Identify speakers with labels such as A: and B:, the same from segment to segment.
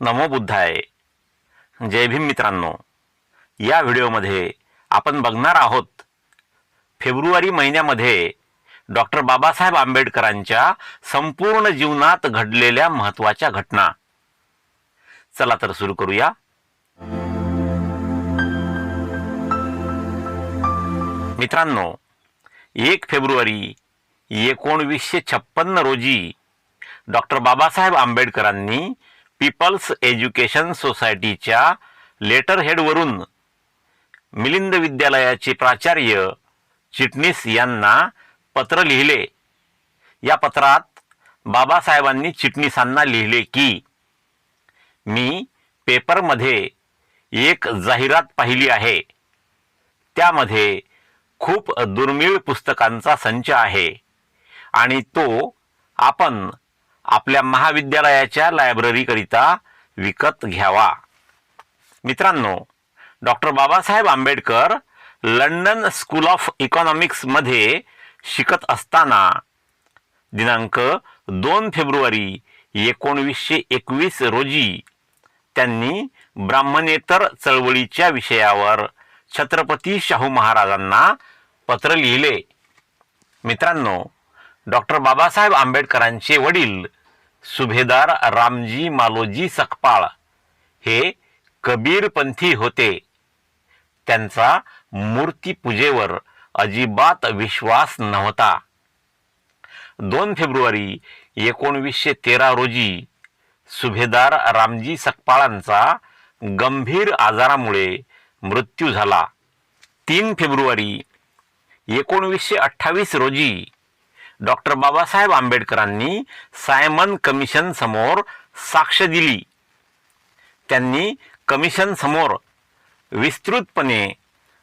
A: नमो बुद्धाय. जय भीम मित्रांनो. या व्हिडिओमध्ये आपण बघणार आहोत फेब्रुवारी महिन्यामध्ये डॉक्टर बाबासाहेब आंबेडकरांच्या संपूर्ण जीवनात घडलेल्या महत्त्वाच्या घटना. चला तर सुरू करूया. मित्रांनो एक फेब्रुवारी एकोणवीसशे छप्पन्न रोजी डॉक्टर बाबासाहेब आंबेडकरांनी पीपल्स एज्युकेशन सोसायटीच्या लेटर हेडवरून मिलिंद विद्यालयाचे प्राचार्य चिटणीस यांना पत्र लिहिले. या पत्रात बाबासाहेबांनी चिटणीसांना लिहिले की मी पेपरमध्ये एक जाहिरात पाहिली आहे. त्यामध्ये खूप दुर्मिळ पुस्तकांचा संच आहे आणि तो आपण आपल्या महाविद्यालयाच्या लायब्ररीकरिता विकत घ्यावा. मित्रांनो doctor Babasaheb Ambedkar London school of इकॉनॉमिक्समध्ये शिकत असताना दिनांक दोन फेब्रुवारी एकोणवीसशे एकवीस रोजी त्यांनी ब्राह्मणेतर चळवळीच्या विषयावर छत्रपती शाहू महाराजांना पत्र लिहिले. मित्रांनो डॉक्टर बाबासाहेब आंबेडकरांचे वडील सुभेदार रामजी मालोजी सकपाळ. हे कबीरपंथी होते. त्यांचा मूर्तीपूजेवर अजिबात विश्वास नव्हता. दोन फेब्रुवारी एकोणवीसशे तेरा रोजी सुभेदार रामजी सकपाळांचा गंभीर आजारामुळे मृत्यू झाला. तीन फेब्रुवारी एकोणवीसशे अठ्ठावीस रोजी डॉक्टर बाबासाहेब आंबेडकरांनी सायमन कमिशन समोर साक्ष दिली. त्यांनी कमिशन समोर विस्तृतपणे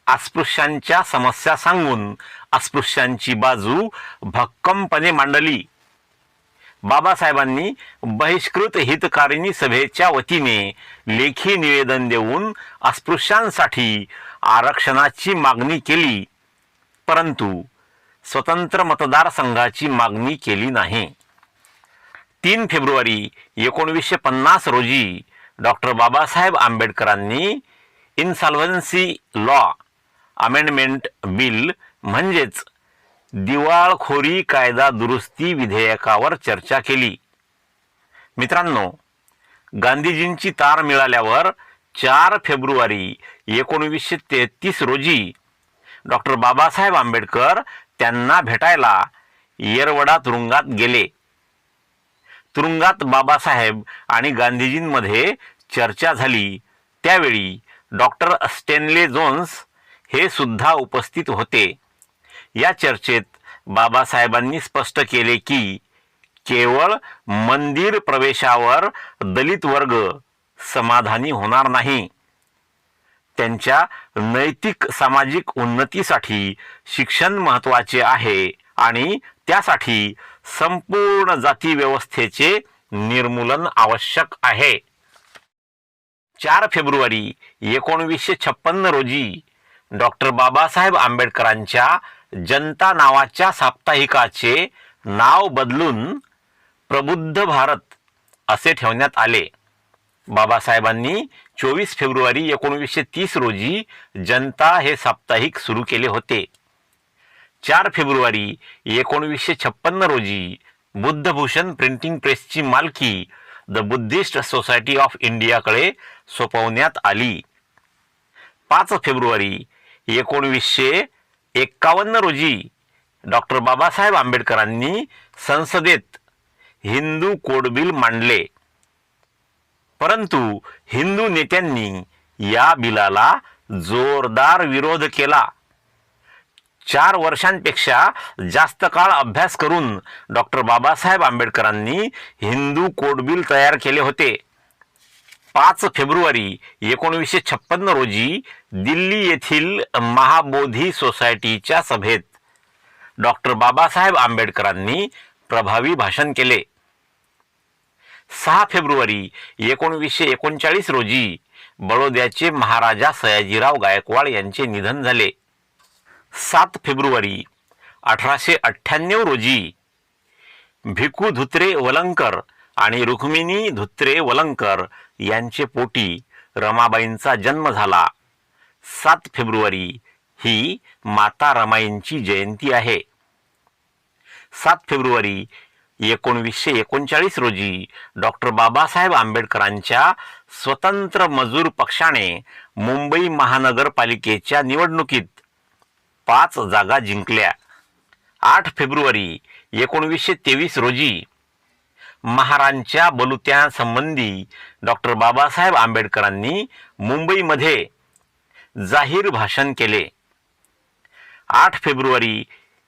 A: अस्पृश्यांच्या समस्या सांगून अस्पृश्यांची बाजू भक्कमपणे मांडली. बाबासाहेबांनी बहिष्कृत हितकारिणी सभेच्या वतीने लेखी निवेदन देऊन अस्पृश्यांसाठी आरक्षणाची मागणी केली. परंतु स्वतंत्र मतदारसंघाची मागणी केली नाही. तीन फेब्रुवारी एकोणवीसशे पन्नास रोजी डॉक्टर बाबासाहेब आंबेडकरांनी इन्सॉल्व्हन्सी लॉ अमेंडमेंट बिल म्हणजेच दिवाळखोरी कायदा दुरुस्ती विधेयकावर चर्चा केली. मित्रांनो गांधीजींची तार मिळाल्यावर चार फेब्रुवारी एकोणवीसशे तेहतीस रोजी डॉक्टर बाबासाहेब आंबेडकर त्यांना भेटायला येरवडा तुरुंगात गेले. तुरुंगात बाबासाहेब आणि गांधीजींमध्ये चर्चा झाली. त्यावेळी डॉक्टर स्टेनले जोन्स हे सुद्धा उपस्थित होते. या चर्चेत बाबासाहेबांनी स्पष्ट केले की केवळ मंदिर प्रवेशावर दलित वर्ग समाधानी होणार नाही. त्यांच्या नैतिक सामाजिक उन्नतीसाठी शिक्षण महत्त्वाचे आहे आणि त्यासाठी संपूर्ण जाती व्यवस्थेचे निर्मूलन आवश्यक आहे. चार फेब्रुवारी एकोणवीसशे छप्पन्न रोजी डॉक्टर बाबासाहेब आंबेडकरांच्या जनता नावाच्या साप्ताहिकाचे नाव बदलून प्रबुद्ध भारत असे ठेवण्यात आले. बाबासाहेबांनी चोवीस फेब्रुवारी एकोणवीसशे तीस रोजी जनता हे साप्ताहिक सुरू केले होते. चार फेब्रुवारी एकोणवीसशे छप्पन्न रोजी बुद्धभूषण प्रिंटिंग प्रेसची मालकी द बुद्धिस्ट सोसायटी ऑफ इंडियाकडे सोपवण्यात आली. पाच फेब्रुवारी एकोणवीसशे एक्कावन्न रोजी डॉक्टर बाबासाहेब आंबेडकरांनी संसदेत हिंदू कोड बिल मांडले. परंतु हिंदू नेत्यांनी या बिलाला जोरदार विरोध केला. चार वर्षांपेक्षा जास्त काळ अभ्यास करून डॉक्टर बाबासाहेब आंबेडकरांनी हिंदू कोड बिल तयार केले होते. पाच फेब्रुवारी एकोणीसशे छप्पन्न रोजी दिल्ली येथील महाबोधी सोसायटीच्या सभेत डॉक्टर बाबासाहेब आंबेडकरांनी प्रभावी भाषण केले. सहा फेब्रुवारी एकोणवीसशे एकोणचाळीस रोजी बडोद्याचे महाराजा सयाजीराव गायकवाड यांचे निधन झाले. सात फेब्रुवारी अठराशे अठ्ठ्याण्णव रोजी भिकू धुत्रे वलंकर आणि रुक्मिणी धुत्रे वलंकर यांचे पोटी रमाबाईंचा जन्म झाला. सात फेब्रुवारी ही माता रमाईंची जयंती आहे. सात फेब्रुवारी एकोणवीसशे एकोणचाळीस रोजी डॉक्टर बाबासाहेब आंबेडकरांच्या स्वतंत्र मजूर पक्षाने मुंबई महानगरपालिकेच्या निवडणुकीत पाच जागा जिंकल्या. आठ फेब्रुवारी एकोणवीसशे तेवीस रोजी महारांच्या बलुत्यांसंबंधी डॉक्टर बाबासाहेब आंबेडकरांनी मुंबईमध्ये जाहीर भाषण केले. आठ फेब्रुवारी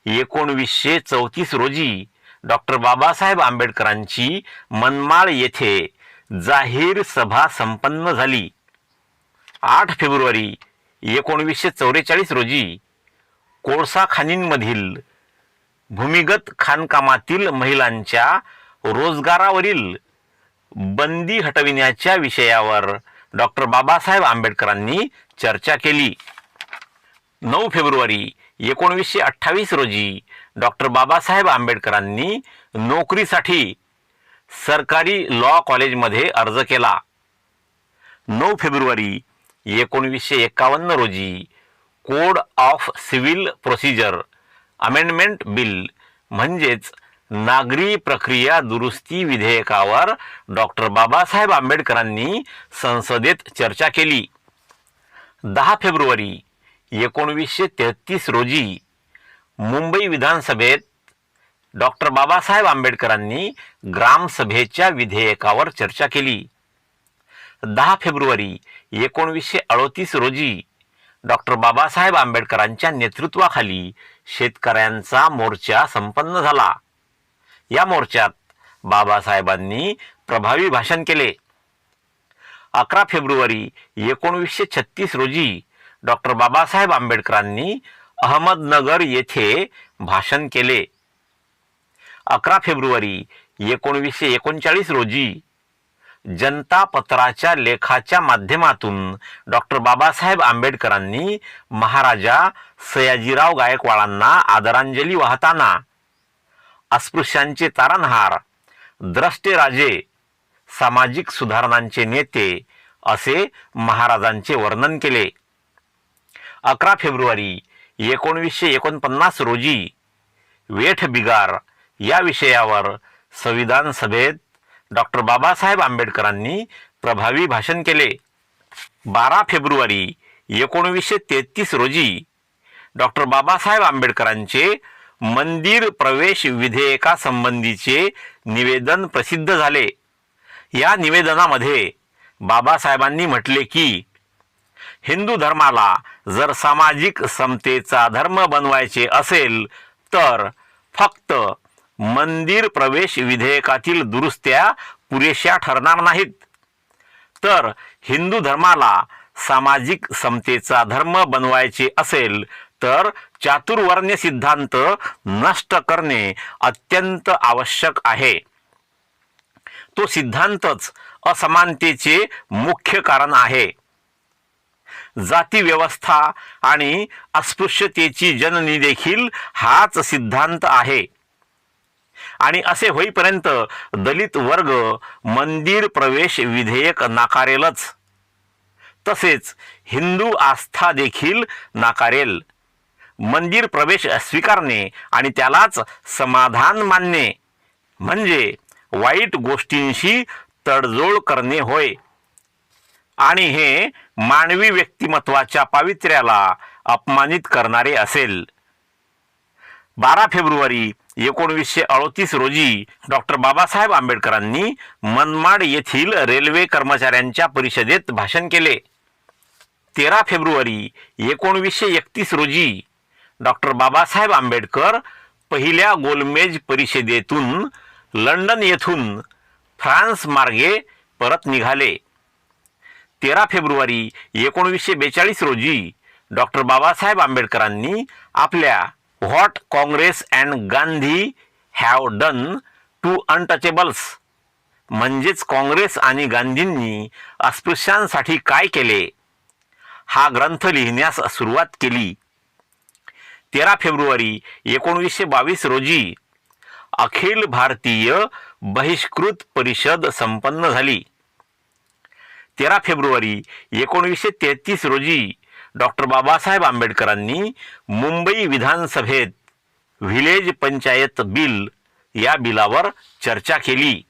A: एकोणवीसशे चौतीस रोजी डॉक्टर बाबासाहेब आंबेडकरांची मनमाळ येथे जाहीर सभा संपन्न झाली. आठ फेब्रुवारी एकोणवीसशे चौवेचाळीस रोजी कोळसा खाणींमधील भूमिगत खाणकामातील महिलांच्या रोजगारावरील बंदी हटविण्याच्या विषयावर डॉक्टर बाबासाहेब आंबेडकरांनी चर्चा केली. नऊ फेब्रुवारी एकोणवीसशे अठ्ठावीस रोजी डॉक्टर बाबासाहेब आंबेडकरांनी नोकरीसाठी सरकारी लॉ कॉलेजमध्ये अर्ज केला. नऊ फेब्रुवारी एकोणवीसशे एकावन्न रोजी code of civil procedure amendment bill म्हणजेच नागरी प्रक्रिया दुरुस्ती विधेयकावर डॉक्टर बाबासाहेब आंबेडकरांनी संसदेत चर्चा केली. दहा फेब्रुवारी एकोणवीसशे तेहतीस रोजी मुंबई विधानसभेत डॉक्टर बाबासाहेब आंबेडकरांनी ग्रामसभेच्या विधेयकावर चर्चा केली. दहा फेब्रुवारी एकोणवीसशे अडोतीस रोजी डॉक्टर बाबासाहेब आंबेडकरांच्या नेतृत्वाखाली शेतकऱ्यांचा मोर्चा संपन्न झाला. या मोर्चात बाबासाहेबांनी प्रभावी भाषण केले. अकरा फेब्रुवारी एकोणवीसशे छत्तीस रोजी डॉक्टर बाबासाहेब आंबेडकरांनी अहमदनगर येथे भाषण केले. अकरा फेब्रुवारी एकोणवीसशे एकोणचाळीस रोजी जनता पत्राच्या लेखाच्या माध्यमातून डॉक्टर बाबासाहेब आंबेडकरांनी महाराजा सयाजीराव गायकवाडांना आदरांजली वाहताना अस्पृश्यांचे तारणहार द्रष्टे राजे सामाजिक सुधारणांचे नेते असे महाराजांचे वर्णन केले. अकरा फेब्रुवारी एकोणवीसशे एकोणपन्नास रोजी वेठ बिगार या विषयावर संविधान सभेत डॉक्टर बाबासाहेब आंबेडकरांनी प्रभावी भाषण केले. बारा फेब्रुवारी एकोणवीसशे तेहतीस रोजी डॉक्टर बाबासाहेब आंबेडकरांचे मंदिर प्रवेश विधेयकासंबंधीचे निवेदन प्रसिद्ध झाले. या निवेदनामध्ये बाबासाहेबांनी म्हटले की हिंदू धर्माला जर सामाजिक समतेचा धर्म बनवायचे असेल तर फक्त मंदिर प्रवेश विधेयकातील दुरुस्त्या पुरेशा ठरणार नाहीत. तर हिंदू धर्माला सामाजिक समतेचा धर्म बनवायचे असेल तर चातुर्वर्ण्य सिद्धांत नष्ट करणे अत्यंत आवश्यक आहे. तो सिद्धांतच असमानतेचे मुख्य कारण आहे. जाती व्यवस्था आणि अस्पृश्यतेची जननी देखील हाच सिद्धांत आहे. आणि असे होईपर्यंत दलित वर्ग मंदिर प्रवेश विधेयक नाकारेलच. तसेच हिंदू आस्था देखील नाकारेल. मंदिर प्रवेश स्वीकारणे आणि त्यालाच समाधान मानणे म्हणजे वाईट गोष्टींशी तडजोड करणे होय. आणि हे मानवी व्यक्तिमत्वाच्या पावित्र्याला अपमानित करणारे असेल. बारा फेब्रुवारी एकोणवीसशे अडोतीस रोजी डॉक्टर बाबासाहेब आंबेडकरांनी मनमाड येथील रेल्वे कर्मचाऱ्यांच्या परिषदेत भाषण केले. तेरा फेब्रुवारी एकोणवीसशे एकतीस रोजी डॉक्टर बाबासाहेब आंबेडकर पहिल्या गोलमेज परिषदेतून लंडन येथून फ्रान्स मार्गे परत निघाले. तेरा फेब्रुवारी एकोणवीसशे बेचाळीस रोजी डॉक्टर बाबासाहेब आंबेडकरांनी आपल्या what Congress and Gandhi have done to untouchables म्हणजेच काँग्रेस आणि गांधींनी अस्पृश्यांसाठी काय केले? हा ग्रंथ लिहिण्यास सुरुवात केली. तेरा फेब्रुवारी एकोणवीसशे बावीस रोजी अखिल भारतीय बहिष्कृत परिषद संपन्न झाली. तेरा फेब्रुवारी एकोणीसशे तेहतीस रोजी डॉक्टर बाबासाहेब आंबेडकरांनी मुंबई विधानसभेत व्हिलेज पंचायत बिल या बिलावर चर्चा केली.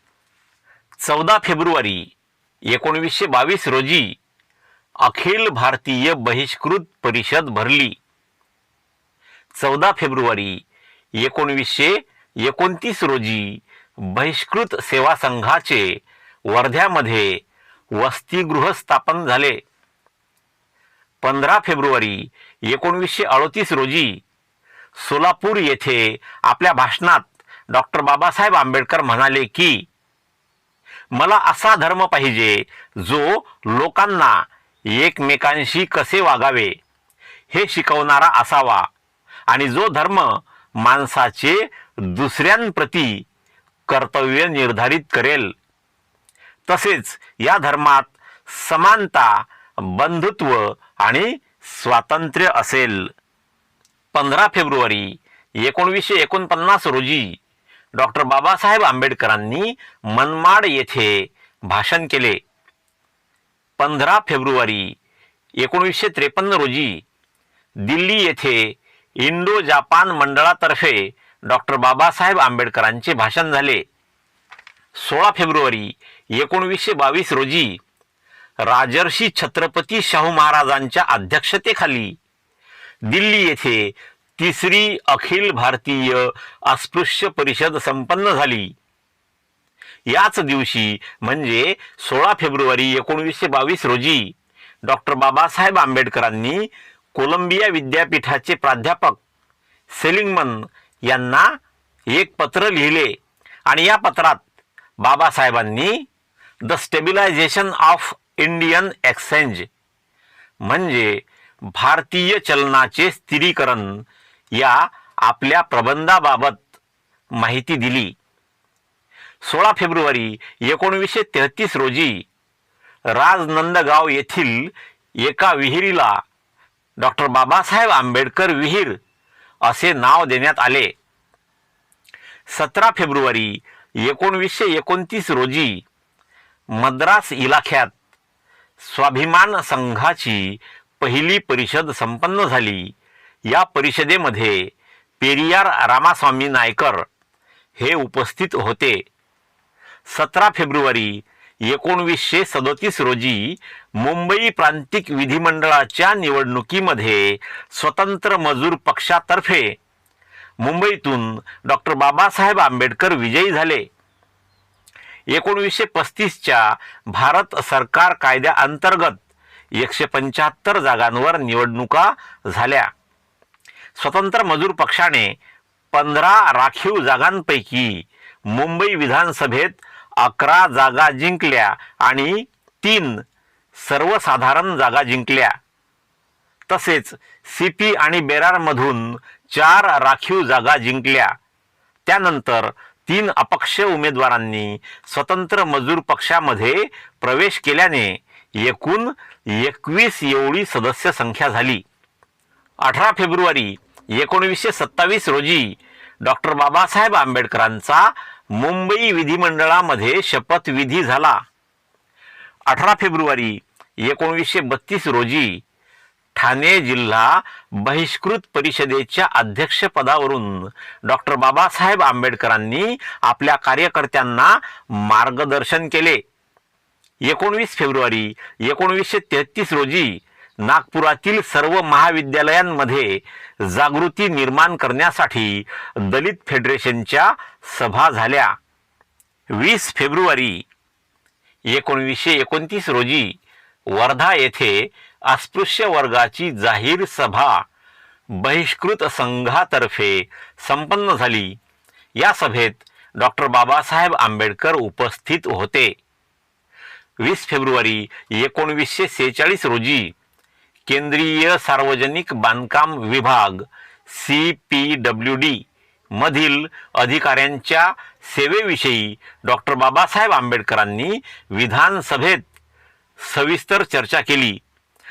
A: चौदा फेब्रुवारी एकोणवीसशे बावीस रोजी अखिल भारतीय बहिष्कृत परिषद भरली. चौदा फेब्रुवारी एकोणवीसशे एकोणतीस रोजी बहिष्कृत सेवा संघाचे वर्ध्यामध्ये वसतिगृह स्थापन झाले. पंधरा फेब्रुवारी एकोणवीसशे अडतीस रोजी सोलापूर येथे आपल्या भाषणात डॉक्टर बाबासाहेब आंबेडकर म्हणाले की मला असा धर्म पाहिजे जो लोकांना एकमेकांशी कसे वागावे हे शिकवणारा असावा आणि जो धर्म माणसाचे दुसऱ्यांप्रती कर्तव्य निर्धारित करेल तसेच या धर्मात समानता बंधुत्व आणि स्वातंत्र्य असेल. पंधरा फेब्रुवारी एकोणवीसशे एकोणपन्नास रोजी डॉक्टर बाबासाहेब आंबेडकरांनी मनमाड येथे भाषण केले. पंधरा फेब्रुवारी एकोणीसशे त्रेपन्न रोजी दिल्ली येथे इंडो जापान मंडळातर्फे डॉक्टर बाबासाहेब आंबेडकरांचे भाषण झाले. सोळा फेब्रुवारी एकोणवीसशे बावीस रोजी राजर्षी छत्रपती शाहू महाराजांच्या अध्यक्षतेखाली दिल्ली येथे तिसरी अखिल भारतीय अस्पृश्य परिषद संपन्न झाली. याच दिवशी म्हणजे सोळा फेब्रुवारी एकोणवीसशे बावीस रोजी डॉक्टर बाबासाहेब आंबेडकरांनी कोलंबिया विद्यापीठाचे प्राध्यापक सेलिंगमन यांना एक पत्र लिहिले आणि या पत्रात बाबासाहेबांनी the stabilisation of Indian exchange म्हणजे भारतीय चलनाचे स्थिरीकरण या आपल्या प्रबंधाबाबत माहिती दिली. सोळा फेब्रुवारी एकोणवीसशे तेहतीस रोजी राजनंदगाव येथील एका विहिरीला डॉक्टर बाबासाहेब आंबेडकर विहीर असे नाव देण्यात आले. सतरा फेब्रुवारी एकोणवीसशे एकोणतीस रोजी मद्रास इलाख्यात स्वाभिमान संघाची पहिली परिषद संपन्न झाली. या परिषदेमध्ये पेरियार रामास्वामी नायकर हे उपस्थित होते. सतरा फेब्रुवारी एकोणवीसशे सदोतीस रोजी मुंबई प्रांतिक विधिमंडळाच्या निवडणुकीमध्ये स्वतंत्र मजूर पक्षातर्फे मुंबईतून डॉक्टर बाबासाहेब आंबेडकर विजयी झाले. एकोणवीसशे पस्तीसच्या भारत सरकार कायद्याअंतर्गत एकशे पंच्याहत्तर जागांवर निवडणुका झाल्या. स्वतंत्र मजूर पक्षाने पंधरा राखीव जागांपैकी मुंबई विधानसभेत अकरा जागा जिंकल्या आणि तीन सर्वसाधारण जागा जिंकल्या. तसेच सीपी आणि बेरारमधून चार राखीव जागा जिंकल्या. त्यानंतर तीन अपक्ष उमेदवारांनी स्वतंत्र मजूर पक्षामध्ये प्रवेश केल्याने एकूण एकवीस एवढी सदस्य संख्या झाली. अठरा फेब्रुवारी एकोणवीसशे सत्तावीस रोजी डॉक्टर बाबासाहेब आंबेडकरांचा मुंबई विधिमंडळामध्ये शपथविधी झाला. अठरा फेब्रुवारी एकोणवीसशे बत्तीस रोजी ठाणे जिल्हा बहिष्कृत परिषदेच्या अध्यक्षपदावरून डॉक्टर बाबासाहेब आंबेडकरांनी आपल्या कार्यकर्त्यांना मार्गदर्शन केले. एकोणवीस फेब्रुवारी एकोणवीसशे तेहतीस रोजी नागपुरातील सर्व महाविद्यालयांमध्ये जागृती निर्माण करण्यासाठी दलित फेडरेशनच्या सभा झाल्या. वीस फेब्रुवारी एकोणवीसशे एकोणतीस रोजी वर्धा येथे अस्पृश्य वर्गाची जाहीर सभा बहिष्कृत संघातर्फे संपन्न झाली. या सभेत डॉक्टर बाबासाहेब आंबेडकर उपस्थित होते. वीस फेब्रुवारी एकोणवीसशे सेहेचाळीस रोजी केंद्रीय सार्वजनिक बांधकाम विभाग सी पी डब्ल्यू डी मधील अधिकाऱ्यांच्या सेवेविषयी डॉक्टर बाबासाहेब आंबेडकरांनी विधानसभेत सविस्तर चर्चा केली.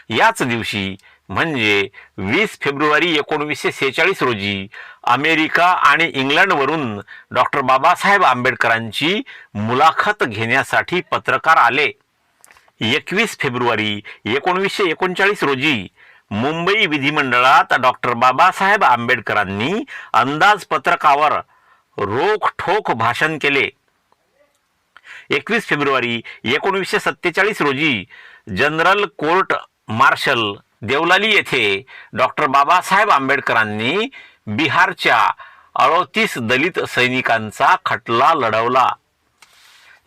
A: याच दिवशी म्हणजे वीस फेब्रुवारी एकोणवीसशे सेहेचाळीस रोजी अमेरिका आणि इंग्लंडवरून डॉक्टर बाबासाहेब आंबेडकरांची मुलाखत घेण्यासाठी पत्रकार आले. एकवीस फेब्रुवारी एकोणवीसशे एकोणचाळीस रोजी मुंबई विधिमंडळात डॉक्टर बाबासाहेब आंबेडकरांनी अंदाजपत्रकावर रोखठोक भाषण केले. एकवीस फेब्रुवारी एकोणीसशे सत्तेचाळीस रोजी जनरल कोर्ट मार्शल देवलाली येथे डॉक्टर बाबासाहेब आंबेडकरांनी बिहारच्या अडोतीस दलित सैनिकांचा खटला लढवला.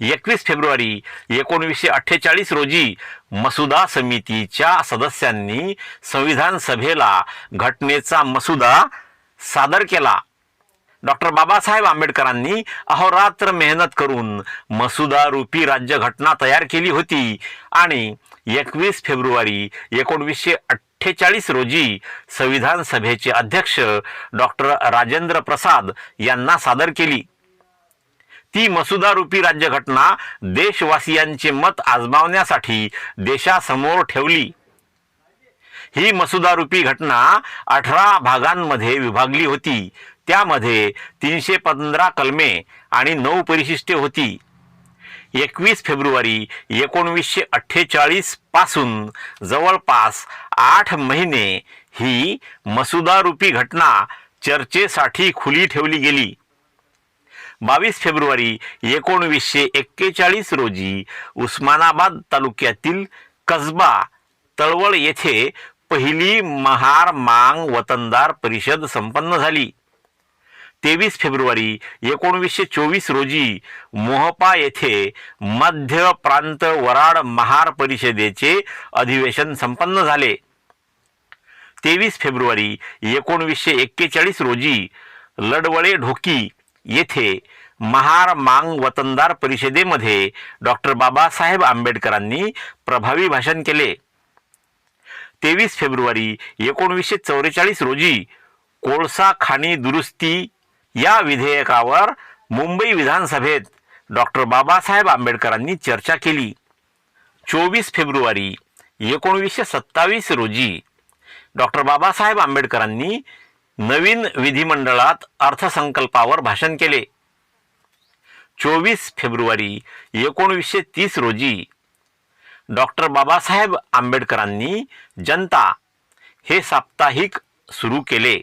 A: एकवीस फेब्रुवारी एकोणीसशे अठ्ठेचाळीस रोजी मसुदा समितीच्या सदस्यांनी संविधान सभेला घटनेचा मसुदा सादर केला. डॉक्टर बाबासाहेब आंबेडकरांनी अहोरात्र मेहनत करून मसुदा रूपी राज्यघटना तयार केली होती. आणि एकवीस फेब्रुवारी एकोणवीसशे अठ्ठेचाळीस रोजी संविधान सभेचे अध्यक्ष डॉक्टर राजेंद्र प्रसाद यांना सादर केली. ती मसुदारूपी राज्यघटना देशवासियांचे मत आजमावण्यासाठी देशासमोर ठेवली. ही मसुदारूपी घटना अठरा भागांमध्ये विभागली होती. त्यामध्ये तीनशे पंधरा कलमे आणि नऊ परिशिष्टे होती. एकवीस फेब्रुवारी एकोणवीसशे अठ्ठेचाळीसपासून जवळपास आठ महिने ही मसुदारूपी घटना चर्चेसाठी खुली ठेवली गेली. बावीस फेब्रुवारी एकोणवीसशे एक्केचाळीस रोजी उस्मानाबाद तालुक्यातील कसबा तळवळ येथे पहिली महार मांग वतनदार परिषद संपन्न झाली. तेवीस फेब्रुवारी एकोणवीसशे चोवीस रोजी मोहपा येथे मध्य प्रांत वराड महार परिषदेचे अधिवेशन संपन्न झाले. तेवीस फेब्रुवारी एकोणवीसशे एक्केचाळीस रोजी लडवळे ढोकी येथे महार मांग वतनदार परिषदेमध्ये डॉक्टर बाबासाहेब आंबेडकरांनी प्रभावी भाषण केले. तेवीस फेब्रुवारी एकोणवीसशे चौवेचाळीस रोजी कोळसा खाणी दुरुस्ती या विधेयकावर मुंबई विधानसभेत डॉक्टर बाबासाहेब आंबेडकरांनी चर्चा केली. चोवीस फेब्रुवारी एकोणवीसशे सत्तावीस रोजी डॉक्टर बाबासाहेब आंबेडकरांनी नवीन विधिमंडळात अर्थसंकल्पावर भाषण केले. चोवीस फेब्रुवारी एकोणवीसशे तीस रोजी डॉक्टर बाबासाहेब आंबेडकरांनी जनता हे साप्ताहिक सुरू केले.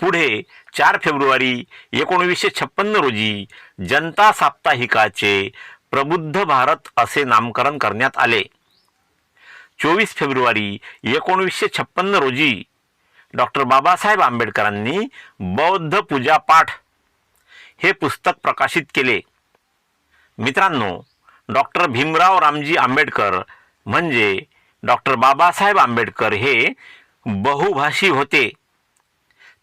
A: पुढे चार फेब्रुवारी एकोणवीसशे छप्पन्न रोजी जनता साप्ताहिकाचे प्रबुद्ध भारत असे नामकरण करण्यात आले. चोवीस फेब्रुवारी एकोणवीसशे छप्पन्न रोजी डॉक्टर बाबासाहेब आंबेडकरांनी बौद्ध पूजापाठ हे पुस्तक प्रकाशित केले. मित्रांनो डॉक्टर भीमराव रामजी आंबेडकर म्हणजे डॉक्टर बाबासाहेब आंबेडकर हे बहुभाषी होते.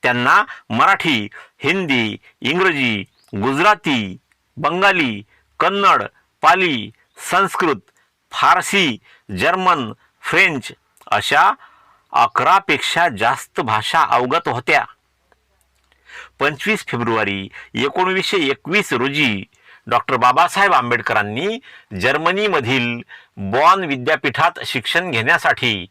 A: त्यांना मराठी हिंदी इंग्रजी गुजराती बंगाली कन्नड पाली संस्कृत फारसी जर्मन फ्रेंच अशा अकरापेक्षा जास्त भाषा अवगत होत्या. पंचवीस फेब्रुवारी एकोणवीसशे एकवीस रोजी डॉक्टर बाबासाहेब आंबेडकरांनी जर्मनीमधील बॉन विद्यापीठात शिक्षण घेण्यासाठी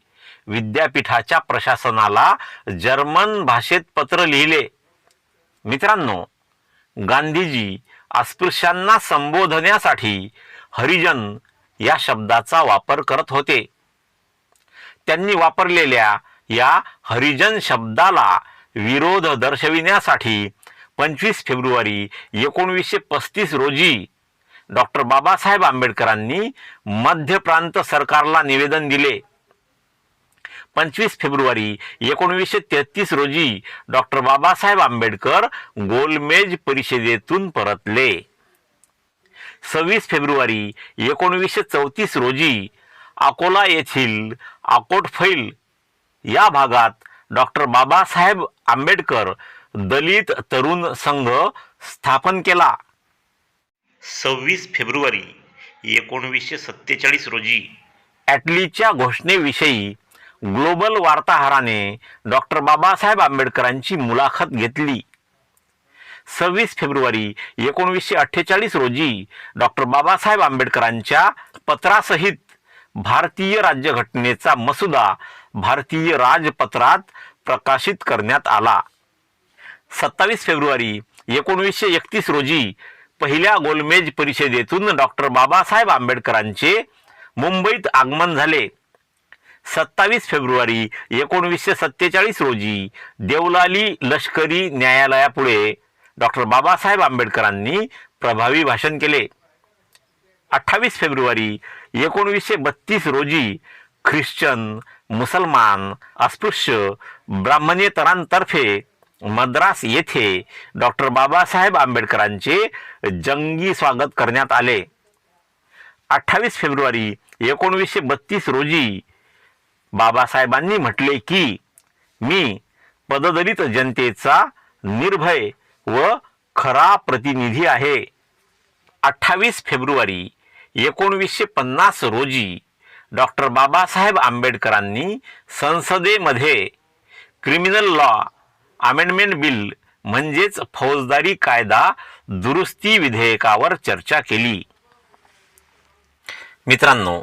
A: विद्यापीठाच्या प्रशासनाला जर्मन भाषेत पत्र लिहिले. मित्रांनो गांधीजी अस्पृश्यांना संबोधण्यासाठी हरिजन या शब्दाचा वापर करत होते. त्यांनी वापरलेल्या या हरिजन शब्दाला विरोध दर्शविण्यासाठी पंचवीस फेब्रुवारी एकोणवीसशे पस्तीस रोजी डॉक्टर बाबासाहेब आंबेडकरांनी मध्य प्रांत सरकारला निवेदन दिले. पंचवीस फेब्रुवारी एकोणवीसशे तेहतीस रोजी डॉक्टर बाबासाहेब आंबेडकर गोलमेज परिषदेतून परतले. सव्वीस फेब्रुवारी एकोणवीसशे चौतीस रोजी अकोला येथील अकोटफैल या भागात डॉक्टर बाबासाहेब आंबेडकर दलित तरुण संघ स्थापन केला. सव्वीस फेब्रुवारी एकोणवीसशे सत्तेचाळीस रोजी ॲटलीच्या घोषणेविषयी ग्लोबल वार्ताहराने डॉक्टर बाबासाहेब आंबेडकरांची मुलाखत घेतली. सव्वीस फेब्रुवारी एकोणवीसशे अठ्ठेचाळीस रोजी डॉक्टर बाबासाहेब आंबेडकरांच्या पत्रासहित भारतीय राज्यघटनेचा मसुदा भारतीय राजपत्रात प्रकाशित करण्यात आला. सत्तावीस फेब्रुवारी एकोणवीसशे एकतीस रोजी पहिल्या गोलमेज परिषदेतून डॉक्टर बाबासाहेब आंबेडकरांचे मुंबईत आगमन झाले. सत्तावीस फेब्रुवारी एकोणवीसशे सत्तेचाळीस रोजी देवलाली लष्करी न्यायालयापुढे डॉक्टर बाबासाहेब आंबेडकरांनी प्रभावी भाषण केले. अठ्ठावीस फेब्रुवारी एकोणवीसशे बत्तीस रोजी ख्रिश्चन मुसलमान अस्पृश्य ब्राह्मणेतरांतर्फे मद्रास येथे डॉक्टर बाबासाहेब आंबेडकरांचे जंगी स्वागत करण्यात आले. अठ्ठावीस फेब्रुवारी एकोणवीसशे बत्तीस रोजी बाबासाहेबांनी म्हटले की मी पददलित जनतेचा निर्भय व खरा प्रतिनिधी आहे. अठ्ठावीस फेब्रुवारी एकोणवीसशे पन्नास रोजी डॉक्टर बाबासाहेब आंबेडकरांनी संसदेमध्ये क्रिमिनल लॉ अमेंडमेंट बिल म्हणजेच फौजदारी कायदा दुरुस्ती विधेयकावर चर्चा केली. मित्रांनो